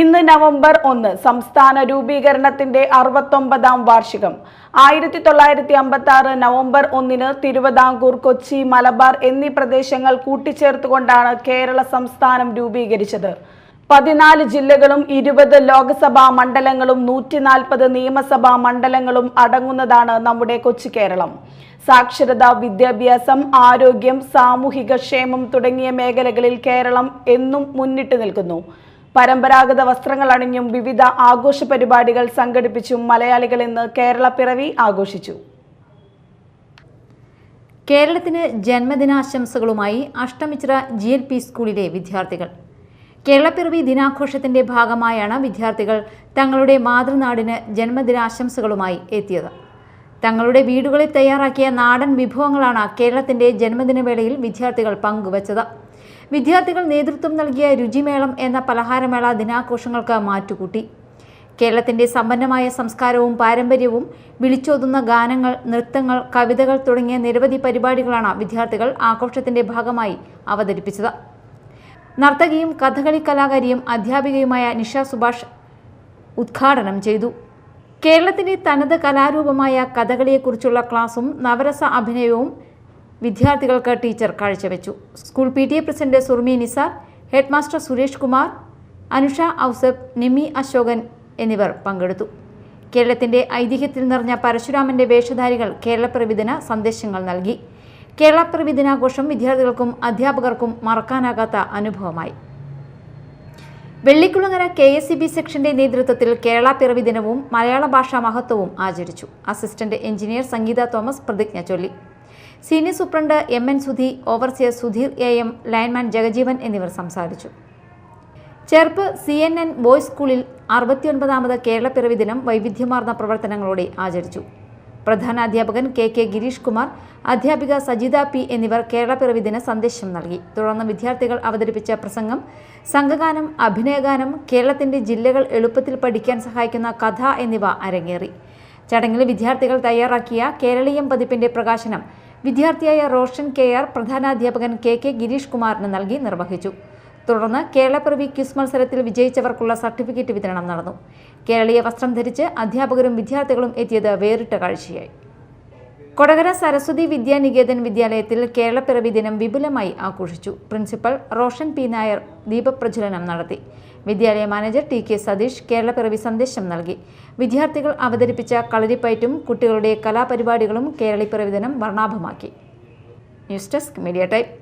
ഇന്ന് നവംബർ ഒന്ന് സംസ്ഥാന രൂപീകരണത്തിന്റെ അറുപത്തൊമ്പതാം വാർഷികം. ആയിരത്തി തൊള്ളായിരത്തി അമ്പത്തി ആറ് നവംബർ ഒന്നിന് തിരുവിതാംകൂർ കൊച്ചി മലബാർ എന്നീ പ്രദേശങ്ങൾ കൂട്ടിച്ചേർത്തുകൊണ്ടാണ് കേരള സംസ്ഥാനം രൂപീകരിച്ചത്. പതിനാല് ജില്ലകളും ഇരുപത് ലോക്സഭാ മണ്ഡലങ്ങളും നൂറ്റി നാൽപ്പത് നിയമസഭാ മണ്ഡലങ്ങളും അടങ്ങുന്നതാണ് നമ്മുടെ കൊച്ചു കേരളം. സാക്ഷരത വിദ്യാഭ്യാസം ആരോഗ്യം സാമൂഹിക ക്ഷേമം തുടങ്ങിയ മേഖലകളിൽ കേരളം എന്നും മുന്നിട്ട് നിൽക്കുന്നു. പരമ്പരാഗത വസ്ത്രങ്ങൾ അണിഞ്ഞും വിവിധ ആഘോഷ പരിപാടികൾ സംഘടിപ്പിച്ചും മലയാളികൾ ഇന്ന് കേരള പിറവി ആഘോഷിച്ചു. കേരളത്തിന് ജന്മദിനാശംസകളുമായി അഷ്ടമിച്ചിറ ജി എൽ പി സ്കൂളിലെ വിദ്യാർത്ഥികൾ. കേരളപ്പിറവി ദിനാഘോഷത്തിന്റെ ഭാഗമായാണ് വിദ്യാർത്ഥികൾ തങ്ങളുടെ മാതൃനാടിന് ജന്മദിനാശംസകളുമായി എത്തിയത്. തങ്ങളുടെ വീടുകളിൽ തയ്യാറാക്കിയ നാടൻ വിഭവങ്ങളാണ് കേരളത്തിന്റെ ജന്മദിനവേളയിൽ വിദ്യാർത്ഥികൾ പങ്കുവച്ചത്. വിദ്യാർത്ഥികൾ നേതൃത്വം നൽകിയ രുചിമേളം എന്ന പലഹാരമേള ദിനാഘോഷങ്ങൾക്ക് മാറ്റുകൂട്ടി. കേരളത്തിന്റെ സമ്പന്നമായ സംസ്കാരവും പാരമ്പര്യവും വിളിച്ചോതുന്ന ഗാനങ്ങൾ നൃത്തങ്ങൾ കവിതകൾ തുടങ്ങിയ നിരവധി പരിപാടികളാണ് വിദ്യാർത്ഥികൾ ആഘോഷത്തിന്റെ ഭാഗമായി അവതരിപ്പിച്ചത്. നർത്തകിയും കഥകളി കലാകാരിയും അധ്യാപികയുമായ നിഷ സുഭാഷ് ഉദ്ഘാടനം ചെയ്തു. കേരളത്തിന്റെ തനത് കലാരൂപമായ കഥകളിയെക്കുറിച്ചുള്ള ക്ലാസും നവരസ അഭിനയവും വിദ്യാർത്ഥികൾക്ക് teacher കാഴ്ചവെച്ചു. School P T A president Surmi Nisar head master Suresh Kumar Anusha Ousaf Nimi Ashokan എന്നിവർ പങ്കെടുത്തു. കേരളത്തിന്റെ ഐതിഹ്യത്തിൽ നിറഞ്ഞ പരശുരാമന്റെ വേഷധാരികൾ കേരളപ്പിറവിദിന സന്ദേശങ്ങൾ നൽകി. കേരള ദിനാഘോഷം വിദ്യാർത്ഥികൾക്കും അധ്യാപകർക്കും മറക്കാനാകാത്ത അനുഭവമായി. Vellikulangara K S C B സെക്ഷന്റെ നേതൃത്വത്തിൽ കേരള പിറവി ദിനവും മലയാള ഭാഷാ മഹത്വവും ആചരിച്ചു. അസിസ്റ്റന്റ് എഞ്ചിനീയർ സംഗീത തോമസ് പ്രതിജ്ഞ ചൊല്ലി. Senior superintendent M N Sudhi overseer Sudheer A M lineman Jagajeevan എന്നിവർ സംസാരിച്ചു. Cherpu C N N boys സ്കൂളിൽ അറുപത്തിയൊൻപതാമത് കേരള പിറവി ദിനം വൈവിധ്യമാർന്ന പ്രവർത്തനങ്ങളോടെ ആചരിച്ചു. പ്രധാന അധ്യാപകൻ കെ കെ ഗിരീഷ് കുമാർ അധ്യാപിക സജിത പി എന്നിവർ കേരളപ്പിറവി പിറവി ദിന സന്ദേശം നൽകി. തുടർന്ന് വിദ്യാർത്ഥികൾ അവതരിപ്പിച്ച പ്രസംഗം സംഘഗാനം അഭിനയഗാനം കേരളത്തിന്റെ ജില്ലകൾ എളുപ്പത്തിൽ പഠിക്കാൻ സഹായിക്കുന്ന കഥ എന്നിവ അരങ്ങേറി. ചടങ്ങിൽ വിദ്യാർത്ഥികൾ തയ്യാറാക്കിയ കേരളീയം പതിപ്പിന്റെ പ്രകാശനം വിദ്യാർത്ഥിയായ റോഷൻ കെ ആർ പ്രധാനാധ്യാപകൻ കെ കെ ഗിരീഷ് കുമാറിന് നൽകി നിർവഹിച്ചു. തുടർന്ന് കേരളപ്പിറവി ക്വിസ് മത്സരത്തിൽ വിജയിച്ചവർക്കുള്ള സർട്ടിഫിക്കറ്റ് വിതരണം നടന്നു. കേരളീയ വസ്ത്രം ധരിച്ച് അധ്യാപകരും വിദ്യാർത്ഥികളും എത്തിയത് വേറിട്ട കാഴ്ചയായി. കൊടകര സരസ്വതി വിദ്യാനികേതൻ വിദ്യാലയത്തിൽ കേരളപ്പിറവി ദിനം വിപുലമായി ആഘോഷിച്ചു. Principal Roshan P. നായർ ദീപപ്രജ്വലനം നടത്തി. വിദ്യാലയ manager T. K. Satheesh Keralappiravi സന്ദേശം നൽകി. വിദ്യാർത്ഥികൾ അവതരിപ്പിച്ച കളരിപ്പയറ്റും കുട്ടികളുടെ കലാപരിപാടികളും കേരളപ്പിറവി ദിനം വർണാഭമാക്കി. News desk media type